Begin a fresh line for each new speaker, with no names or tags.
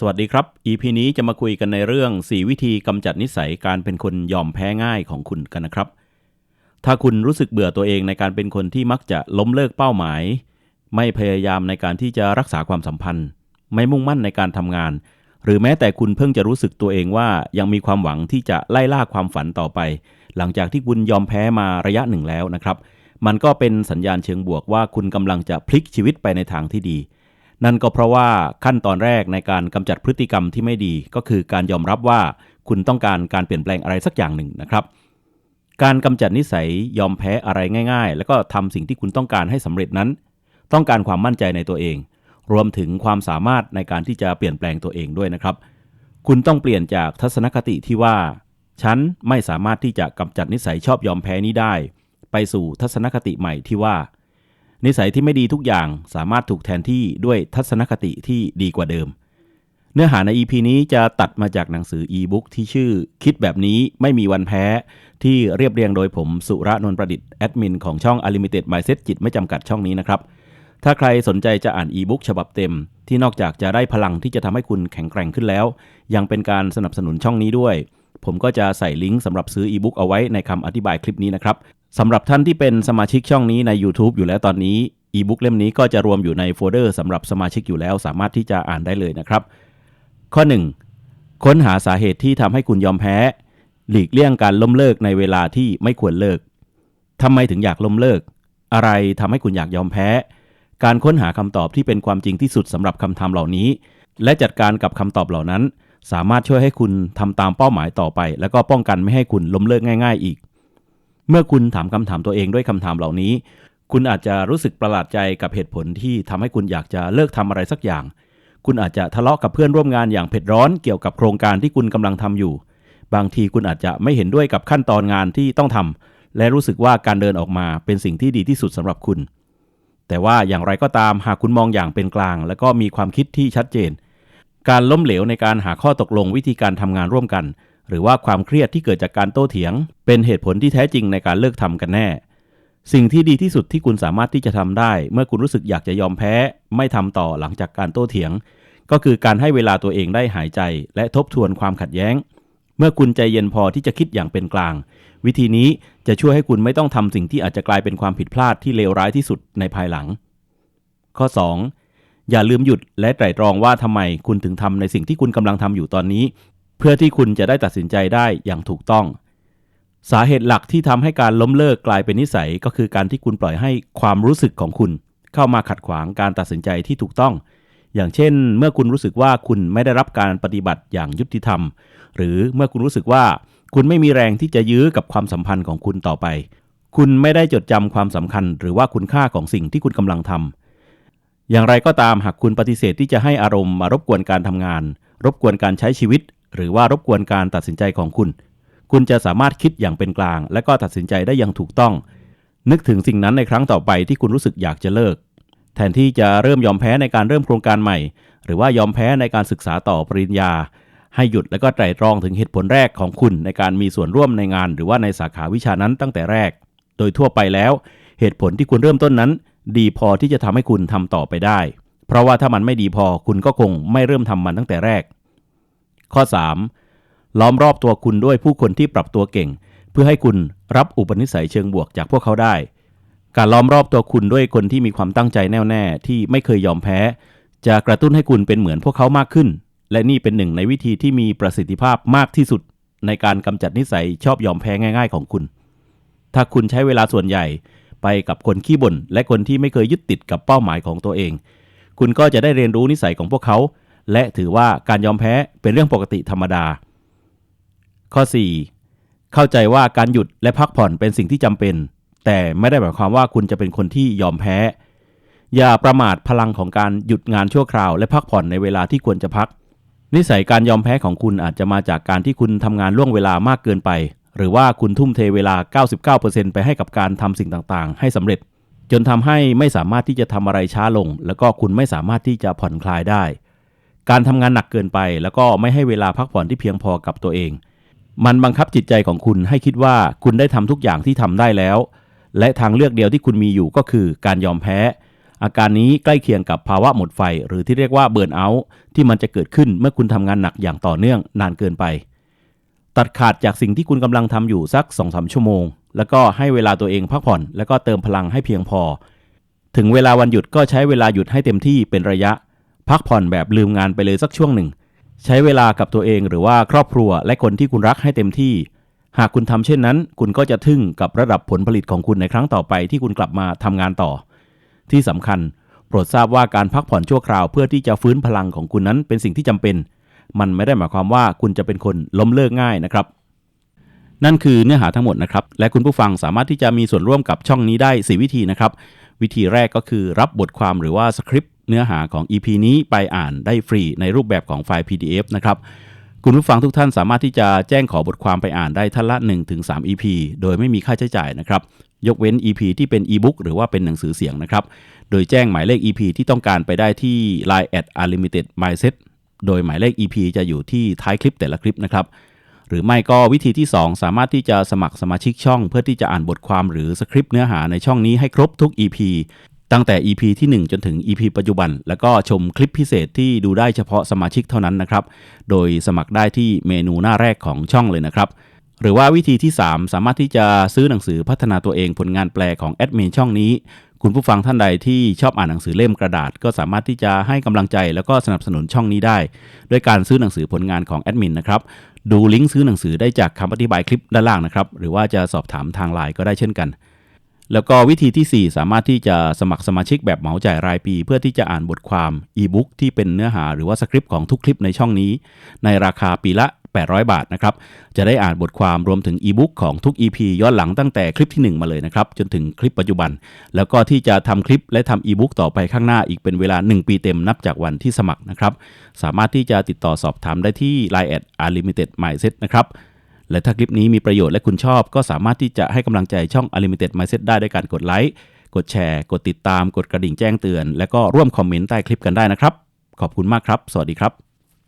สวัสดีครับ EP นี้จะมาคุยกันในเรื่อง 4 วิธีกำจัดนิสัยการเป็นคนยอมแพ้ง่ายของคุณกันนะครับ ถ้าคุณรู้สึกเบื่อตัวเองในการเป็นคนที่มักจะล้มเลิกเป้าหมาย ไม่พยายามในการที่จะรักษาความสัมพันธ์ ไม่มุ่งมั่นในการทำงาน หรือแม้แต่คุณเพิ่งจะรู้สึกตัวเองว่ายังมีความหวังที่จะไล่ล่าความฝันต่อไป หลังจากที่คุณยอมแพ้มาระยะหนึ่งแล้วนะครับ มันก็เป็นสัญญาณเชิงบวกว่าคุณกำลังจะพลิกชีวิตไปในทางที่ดี นั่นก็เพราะว่าขั้นตอนแรกในการกำจัดพฤติกรรมที่ไม่ดี ก็คือการยอมรับว่าคุณต้องการการเปลี่ยนแปลงอะไรสักอย่างหนึ่งนะครับ การกำจัดนิสัยยอมแพ้อะไรง่าย ๆ แล้วก็ทำสิ่งที่คุณต้องการให้สำเร็จนั้น ต้องการความมั่นใจในตัวเอง รวมถึงความสามารถในการที่จะเปลี่ยนแปลงตัวเองด้วยนะครับ คุณต้องเปลี่ยนจากทัศนคติที่ว่า ฉันไม่สามารถที่จะกำจัดนิสัยชอบยอมแพ้นี้ได้ ไปสู่ทัศนคติใหม่ที่ว่า นิสัยที่ไม่ดีทุกอย่างสามารถถูกแทนที่ด้วยทัศนคติที่ดีกว่าเดิม เนื้อหาใน EP นี้จะตัดมาจากหนังสืออีบุ๊กที่ชื่อ คิดแบบนี้ไม่มีวันแพ้ ที่เรียบเรียงโดยผมสุระนนท์ประดิษฐ์แอดมินของช่อง Unlimited Mindset จิตไม่จำกัดช่องนี้นะครับ ถ้าใครสนใจจะอ่านอีบุ๊กฉบับเต็ม ที่นอกจากจะได้พลังที่จะทำให้คุณแข็งแกร่งขึ้นแล้ว ยังเป็นการสนับสนุนช่องนี้ด้วย ผมก็จะใส่ลิงก์สำหรับซื้ออีบุ๊กเอาไว้ในคำอธิบายคลิปนี้นะครับสำหรับท่านที่เป็นสมาชิกช่องนี้ใน YouTube อยู่แล้วตอนนี้อีบุ๊กเล่มนี้ก็จะรวมอยู่ในโฟลเดอร์สำหรับสมาชิกอยู่แล้วสามารถที่จะอ่านได้เลยนะครับ ข้อ 1. ค้นหาสาเหตุที่ทำให้คุณยอมแพ้ หลีกเลี่ยงการล้มเลิกในเวลาที่ไม่ควรเลิกทำไมถึงอยากล้มเลิก อะไรทำให้คุณอยากยอมแพ้ การค้นหาคำตอบที่เป็นความจริงที่สุดสำหรับคำถามเหล่านี้ และจัดการกับคำตอบเหล่านั้น สามารถช่วยให้คุณทำตามเป้าหมายต่อไป แล้วก็ป้องกันไม่ให้คุณล้มเลิกง่าย ๆ อีก เมื่อคุณถามคำถามตัวเองด้วยคำถามเหล่านี้ คุณอาจจะรู้สึกประหลาดใจกับเหตุผลที่ทำให้คุณอยากจะเลิกทำอะไรสักอย่าง คุณอาจจะทะเลาะกับเพื่อนร่วมงานอย่างเผ็ดร้อนเกี่ยวกับโครงการที่คุณกำลังทำอยู่ บางทีคุณอาจจะไม่เห็นด้วยกับขั้นตอนงานที่ต้องทำและรู้สึกว่าการเดินออกมาเป็นสิ่งที่ดีที่สุดสำหรับคุณ แต่ว่าอย่างไรก็ตามหากคุณมองอย่างเป็นกลาง และก็มีความคิดที่ชัดเจน การล้มเหลวในการหาข้อตกลงวิธีการทำงานร่วมกัน หรือว่าความเครียดที่เกิดจากการโต้เถียง เป็นเหตุผลที่แท้จริงในการเลิกทำกันแน่ สิ่งที่ดีที่สุดที่คุณสามารถที่จะทำได้ เมื่อคุณรู้สึกอยากจะยอมแพ้ ไม่ทำต่อหลังจากการโต้เถียง ก็คือการให้เวลาตัวเองได้หายใจ และทบทวนความขัดแย้ง เมื่อคุณใจเย็นพอที่จะคิดอย่างเป็นกลาง วิธีนี้จะช่วยให้คุณไม่ต้องทำสิ่งที่อาจจะกลายเป็นความผิดพลาดที่เลวร้ายที่สุดในภายหลัง ข้อ 2. อย่าลืมหยุดและไตร่ตรองว่าทำไมคุณถึงทำในสิ่งที่คุณกำลังทำอยู่ตอนนี้ เพื่อที่คุณจะได้ตัดสินใจได้อย่างถูกต้อง สาเหตุหลักที่ทำให้การล้มเลิกกลายเป็นนิสัยก็คือการที่คุณปล่อยให้ความรู้สึกของคุณ เข้ามาขัดขวางการตัดสินใจที่ถูกต้อง อย่างเช่น เมื่อคุณรู้สึกว่าคุณไม่ได้รับการปฏิบัติอย่างยุติธรรม หรือเมื่อคุณรู้สึกว่าคุณไม่มีแรงที่จะยื้อกับความสัมพันธ์ของคุณต่อไป คุณไม่ได้จดจำความสำคัญ หรือว่าคุณค่าของสิ่งที่คุณกำลังทำ อย่างไรก็ตามหากคุณปฏิเสธที่จะให้อารมณ์มารบกวนการทำงาน รบกวนการใช้ชีวิต หรือว่ารบกวนการตัดสินใจของคุณ คุณจะสามารถคิดอย่างเป็นกลาง และก็ตัดสินใจได้อย่างถูกต้อง นึกถึงสิ่งนั้นในครั้งต่อไปที่คุณรู้สึกอยากจะเลิก แทนที่จะเริ่มยอมแพ้ในการเริ่มโครงการใหม่ หรือว่ายอมแพ้ในการศึกษาต่อปริญญา ให้หยุดและก็ไตร่ตรองถึงเหตุผลแรกของคุณในการมีส่วนร่วมในงาน หรือว่าในสาขาวิชานั้นตั้งแต่แรก โดยทั่วไปแล้ว เหตุผลที่คุณเริ่มต้นนั้น ดีพอที่จะทำให้คุณทำต่อไปได้ เพราะว่าถ้ามันไม่ดีพอคุณก็คงไม่เริ่มทำมันตั้งแต่แรก ข้อ 3. ล้อมรอบตัวคุณด้วยผู้คนที่ปรับตัวเก่ง เพื่อให้คุณรับอุปนิสัยเชิงบวกจากพวกเขาได้ การล้อมรอบตัวคุณด้วยคนที่มีความตั้งใจแน่วแน่ที่ไม่เคยยอมแพ้ จะกระตุ้นให้คุณเป็นเหมือนพวกเขามากขึ้น และนี่เป็นหนึ่งในวิธีที่มีประสิทธิภาพมากที่สุด ในการกำจัดนิสัยชอบยอมแพ้ง่าย ๆ ของคุณ ถ้าคุณใช้เวลาส่วนใหญ่ ไปกับคนขี้บ่นและคนที่ไม่เคยยึดติดกับเป้าหมายของตัวเอง คุณก็จะได้เรียนรู้นิสัยของพวกเขา และถือว่าการยอมแพ้เป็นเรื่องปกติธรรมดา ข้อ 4. เข้าใจว่าการหยุดและพักผ่อนเป็นสิ่งที่จำเป็น แต่ไม่ได้หมายความว่าคุณจะเป็นคนที่ยอมแพ้ อย่าประมาทพลังของการหยุดงานชั่วคราว และพักผ่อนในเวลาที่ควรจะพักนิสัยการยอมแพ้ของคุณอาจจะมาจากการที่คุณทำงานล่วงเวลามากเกินไป หรือว่าคุณทุ่มเทเวลา 99%ไปให้กับการทำสิ่งต่างๆ ให้สำเร็จ จนทำให้ไม่สามารถที่จะทำอะไรช้าลง แล้วก็คุณไม่สามารถที่จะผ่อนคลายได้ การทำงานหนักเกินไป แล้วก็ไม่ให้เวลาพักผ่อนที่เพียงพอกับตัวเอง มันบังคับจิตใจของคุณให้คิดว่าคุณได้ทำทุกอย่างที่ทำได้แล้ว และทางเลือกเดียวที่คุณมีอยู่ก็คือการยอมแพ้ อาการนี้ใกล้เคียงกับภาวะหมดไฟ หรือที่เรียกว่าเบิร์นเอาท์ที่มันจะเกิดขึ้นเมื่อคุณทำงานหนักอย่างต่อเนื่องนานเกินไป ตัดขาดจากสิ่งที่คุณกำลังทำอยู่สัก2อสชั่วโมง แล้วก็ให้เวลาตัวเองพักผ่อน แล้วก็เติมพลังให้เพียงพอ ถึงเวลาวันหยุดก็ใช้เวลาหยุดให้เต็มที่เป็นระยะ พักผ่อนแบบลืมงานไปเลยสักช่วงหนึ่ง ใช้เวลากับตัวเองหรือว่าครอบครัวและคนที่คุณรักให้เต็มที่ หากคุณทำเช่นนั้น คุณก็จะทึ่งกับระดับผลผลิตของคุณในครั้งต่อไปที่คุณกลับมาทำงานต่อ ที่สำคัญ โปรดทราบว่าการพักผ่อนชั่วคราวเพื่อที่จะฟื้นพลังของคุณนั้นเป็นสิ่งที่จำเป็น มันไม่ได้หมายความว่าคุณจะเป็นคนล้มเลิกง่ายนะครับ นั่นคือเนื้อหาทั้งหมดนะครับ และคุณผู้ฟังสามารถที่จะมีส่วนร่วมกับช่องนี้ได้ 4 วิธีนะครับ วิธีแรกก็คือรับบทความหรือว่าสคริปต์เนื้อหาของ EP นี้ไปอ่านได้ฟรีในรูปแบบของไฟล์ PDF นะครับคุณผู้ฟังทุกท่านสามารถที่จะแจ้งขอบทความไปอ่านได้ท่านละ 1-3 EP โดยไม่มีค่าใช้จ่ายนะครับ ยกเว้น EP ที่เป็น e-book หรือว่าเป็นหนังสือเสียงนะครับ โดยแจ้งหมายเลข EP ที่ต้องการไปได้ที่ Line at unlimited mindset โดยหมายเลข EP จะอยู่ที่ท้ายคลิปแต่ละคลิปนะครับ หรือไม่ก็วิธีที่ 2 สามารถที่จะสมัครสมาชิกช่อง เพื่อที่จะอ่านบทความหรือสคริปต์เนื้อหาในช่องนี้ให้ครบทุก EP ตั้งแต่ EP ที่ 1 จนถึง EP ปัจจุบัน แล้วก็ชมคลิปพิเศษที่ดูได้เฉพาะสมาชิกเท่านั้นนะครับ โดยสมัครได้ที่เมนูหน้าแรกของช่องเลยนะครับ หรือว่าวิธีที่ 3 สามารถที่จะซื้อหนังสือพัฒนาตัวเองผลงานแปลของแอดมินช่องนี้คุณผู้ฟังท่านใดที่ชอบอ่านหนังสือเล่มกระดาษ ก็สามารถที่จะให้กำลังใจแล้วก็สนับสนุนช่องนี้ได้ ด้วยการซื้อหนังสือผลงานของแอดมินนะครับ ดูลิงก์ซื้อหนังสือได้จากคำอธิบายคลิปด้านล่างนะครับ หรือว่าจะสอบถามทางไลน์ก็ได้เช่นกัน แล้วก็วิธีที่ 4 สามารถที่จะสมัครสมาชิกแบบเหมาจ่ายรายปี เพื่อที่จะอ่านบทความอีบุ๊กที่เป็นเนื้อหาหรือว่าสคริปต์ของทุกคลิปในช่องนี้ ในราคาปีละ 800 บาทนะครับ จะได้อ่านบทความรวมถึงอีบุ๊กของทุก EP ย้อนหลังตั้งแต่คลิปที่ 1 มาเลยนะครับ จนถึงคลิปปัจจุบัน แล้วก็ที่จะทำคลิปและทำอีบุ๊กต่อไปข้างหน้าอีกเป็นเวลา 1 ปีเต็มนับจากวันที่สมัครนะครับ สามารถที่จะติดต่อสอบถามได้ที่ Line at unlimited mindset นะครับและถ้าคลิปนี้มีประโยชน์และคุณชอบ ก็สามารถที่จะให้กำลังใจช่อง Unlimited Mindset ได้ด้วยการกดไลค์ กดแชร์ กดติดตาม กดกระดิ่งแจ้งเตือน และก็ร่วมคอมเมนต์ใต้คลิปกันได้นะครับ ขอบคุณมากครับ สวัสดีครับ